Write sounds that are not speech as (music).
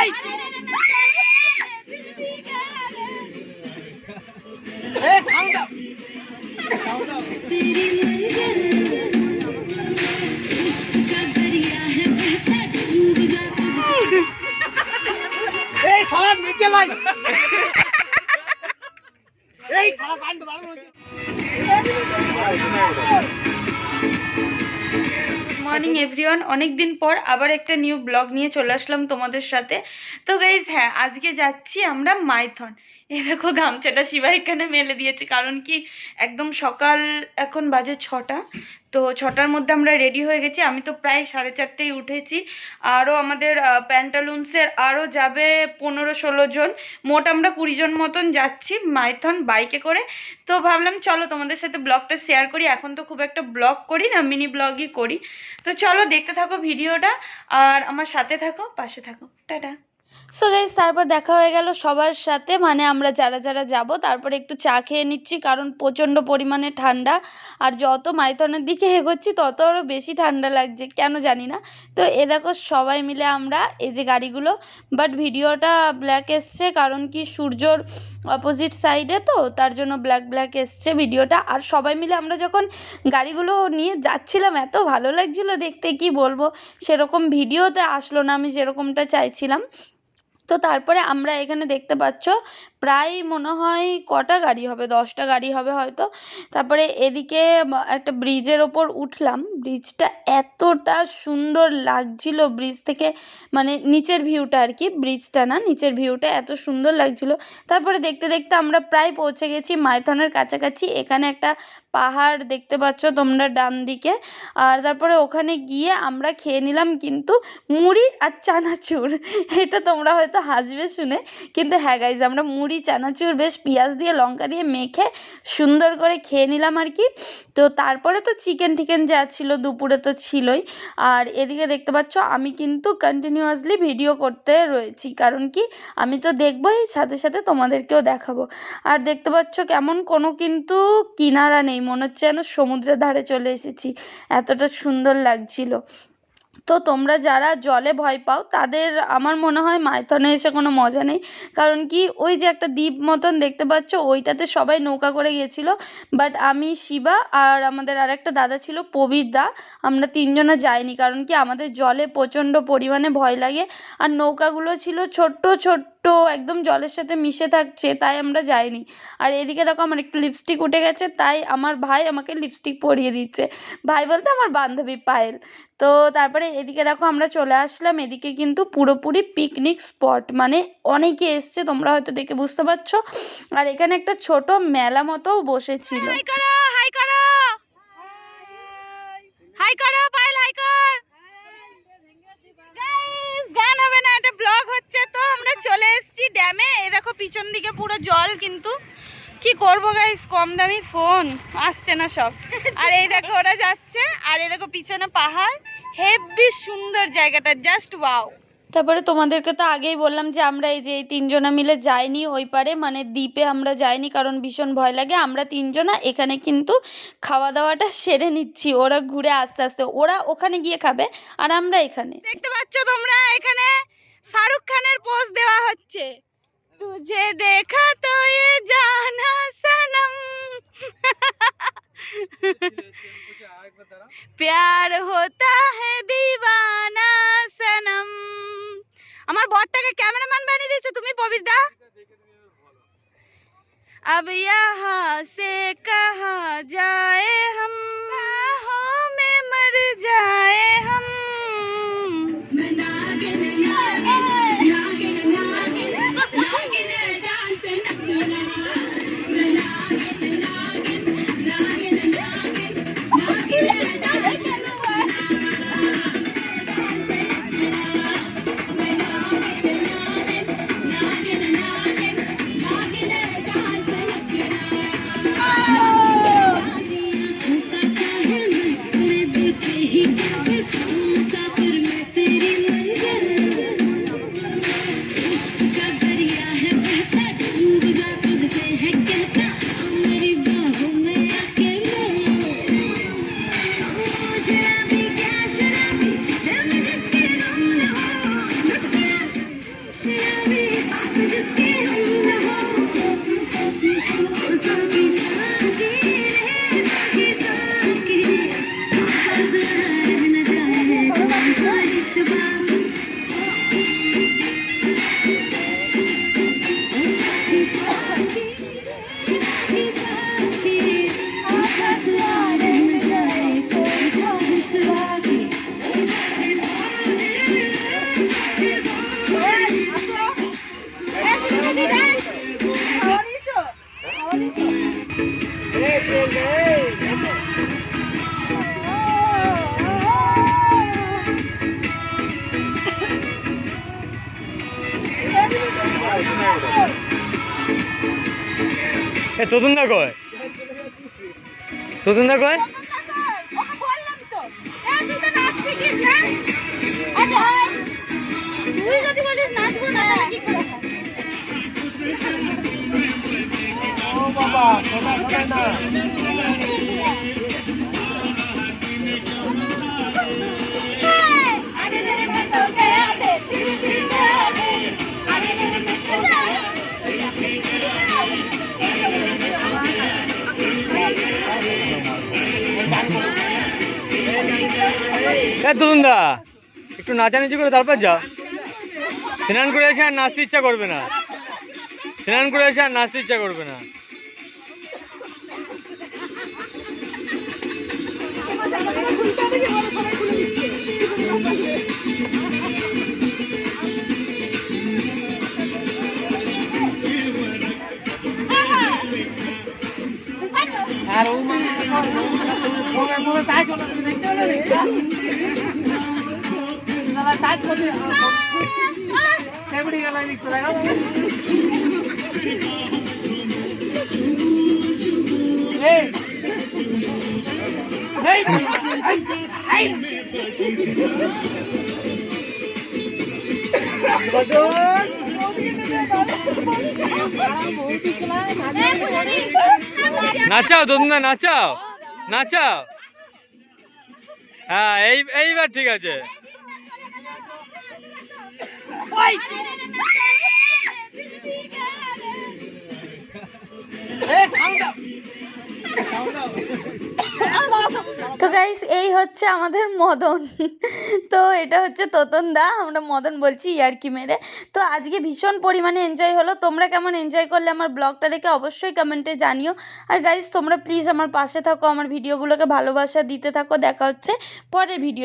ভাই এই sound দাও। Sound দাও। এই শালা নিচে লাই এই শালা কাণ্ড দাঁড়ানো হয়েছে মর্নিং এভরিওয়ান অনেক দিন পর আবার একটা নিউ ব্লগ নিয়ে চলে আসলাম তোমাদের সাথে। তো গাইজ হ্যাঁ আজকে যাচ্ছি আমরা মাইথন। এ দেখো গামছাটা শিবা এখানে মেলে দিয়েছে কারণ কি একদম সকাল এখন বাজে ছটা। তো ছটার মধ্যে আমরা রেডি হয়ে গেছি। আমি তো প্রায় সাড়ে চারটেই উঠেছি। আরও আমাদের প্যান্টালুন্সের আরও যাবে পনেরো ষোলো জন। মোট আমরা কুড়ি জন মতন যাচ্ছি মাইথন বাইকে করে। তো ভাবলাম, চলো তোমাদের সাথে ব্লগটা শেয়ার করি। এখন তো খুব একটা ব্লগ করি না মিনি ব্লগই করি। তো চলো দেখতে থাকো ভিডিওটা। আর আমার সাথে থাকো, পাশে থাকো। টাটা। সো গাইজ তারপর দেখা হয়ে গেল সবার সাথে। মানে আমরা যারা যারা যাব, তারপরে একটু চা খেয়ে নিচ্ছি, কারণ প্রচণ্ড পরিমাণে ঠান্ডা। আর যত মাইথনের দিকে এগোচ্ছি, তত আরও বেশি ঠান্ডা লাগছে, কেন জানি না। তো এ দেখো সবাই মিলে আমরা এই যে গাড়িগুলো বাট ভিডিওটা ব্ল্যাক এসছে, কারণ কি সূর্যর অপোজিট সাইডে তো, তার জন্য ব্ল্যাক ব্ল্যাক এসছে ভিডিওটা। আর সবাই মিলে আমরা যখন গাড়িগুলো নিয়ে যাচ্ছিলাম, এত ভালো লাগছিল দেখতে, কি বলব? সেরকম ভিডিওতে আসলো না, আমি যেরকমটা চাইছিলাম। তো তারপরে আমরা এখানে দেখতে পাচ্ছ, প্রায় মনে হয় কটা গাড়ি হবে, দশটা গাড়ি হবে হয়তো। তারপরে এদিকে একটা ব্রিজের ওপর উঠলাম। ব্রিজটা এতটা সুন্দর লাগছিল ব্রিজ থেকে মানে নিচের ভিউটা আর কি, ব্রিজটা না, নিচের ভিউটা এত সুন্দর লাগছিল। তারপরে দেখতে দেখতে আমরা প্রায় পৌঁছে গেছি মাইথনের কাছাকাছি। এখানে একটা পাহাড় দেখতে পাচ্ছ তোমরা ডান দিকে। আর তারপরে ওখানে গিয়ে আমরা খেয়ে নিলাম কিন্তু মুড়ি আর চানাচুর। এটা তোমরা হয়তো হাসবে শুনে। কিন্তু হ্যাঁ গাইজ আমরা মুড়ি, চানাচুর, বেশ পেঁয়াজ দিয়ে, লঙ্কা দিয়ে মেখে সুন্দর করে খেয়ে নিলাম আর কি। তো তারপরে তো চিকেন টিকেন যা ছিল দুপুরে তো ছিলই। আর এদিকে দেখতে পাচ্ছ আমি কিন্তু কন্টিনিউয়াসলি ভিডিও করতে রয়েছি। কারণ কি আমি তো দেখবই, সাথে সাথে তোমাদেরকেও দেখাবো। আর দেখতে পাচ্ছ কেমন কোনো কিন্তু কিনারা নেই। মনে হচ্ছে যেন সমুদ্রের ধারে চলে এসেছি। এতটা সুন্দর লাগছিল। তো তোমরা যারা জলে ভয় পাও, তাদের আমার মনে হয় মাইথনে এসে কোনো মজা নেই। কারণ কি, ওই যে একটা দ্বীপ মতন দেখতে পাচ্ছ, ওইটাতে সবাই নৌকা করে গিয়েছিল। বাট আমি শিবা আর আমাদের আরেকটা দাদা ছিল প্রবীর দা, আমরা তিনজনে যাইনি। কারণ কি, আমাদের জলে প্রচণ্ড পরিমাণে ভয় লাগে। আর নৌকাগুলো ছিল ছোট্ট ছোট্ট একদম জলের সাথে মিশে থাকছে তাই আমরা যাইনি আর এদিকে দেখো আমার একটু লিপস্টিক উঠে গেছে তাই আমার ভাই আমাকে লিপস্টিক পরিয়ে দিচ্ছে ভাই বলতে আমার বান্ধবী পায়েল তো তারপরে এদিকে দেখো আমরা চলে আসলাম এদিকে কিন্তু পুরোপুরি পিকনিক স্পট মানে অনেকে এসছে তোমরা হয়তো দেখে বুঝতে পারছ আর এখানে একটা ছোট মেলা মতোও বসেছিল হাই করো হাই করো হাই করো পায়েল হাই কর Guys, গান হবে না এটা ব্লগ হচ্ছে তো আমরা চলে এসেছি ড্যামে এই দেখো পিছন দিকে পুরো জল কিন্তু। কি করব গাইস কম দামি ফোন আসছে না সব। (laughs) আর এই দেখো ওরা যাচ্ছে। আর এই দেখো পিছনে পাহাড়। হেভি সুন্দর জায়গাটা জাস্ট ওয়াও তারপরে তোমাদেরকে তো আগেই বললাম যে আমরা এই যে এই তিনজনা মিলে যাইনি ওই পারে মানে দ্বীপে আমরা যাইনি কারণ ভীষণ ভয় লাগে। আমরা তিনজনা এখানে কিন্তু খাওয়া দাওয়াটা সেরে নিচ্ছি। ওরা ঘুরে আস্তে আস্তে ওরা ওখানে গিয়ে খাবে আর আমরা এখানে। দেখতে পাচ্ছ তোমরা এখানে শাহরুখ খানের পোজ দেওয়া হচ্ছে। तुझे देखा तो ये जाना सनम प्यार होता है दीवाना सनम আমার বরটাকে ক্যামেরাম্যান বানিয়ে দিয়েছো তুমি পবিত্রা अब यहाँ से कहा जाए हम बाहों में मर जाए हम এ ততুন দা কয়? ততুন দা কয়? ওকে হয়? দা একটু নাচানাচি করে তারপর যা স্নান করে এসে আর নাচতে ইচ্ছা করবে না স্নান করে এসে আর নাচতে ইচ্ছা করবে না আর ও মানে তাই চলে নাচাও তোতুন দা নাচাও নাচাও। হ্যাঁ এই এইবার ঠিক আছে। তো গাইস এই হচ্ছে আমাদের মদন। তো এটা হচ্ছে তোতন দা আমরা মদন বলছি ইয়ার্কি মেরে। তো আজকে ভীষণ পরিমাণে এনজয় হলো। তোমরা কেমন এনজয় করলে আমার ব্লগটা দেখে অবশ্যই কমেন্টে জানিও। আর গাইস তোমরা প্লিজ আমার পাশে থাকো আমার ভিডিওগুলোকে ভালোবাসা দিতে থাকো। দেখা হচ্ছে পরের ভিডিও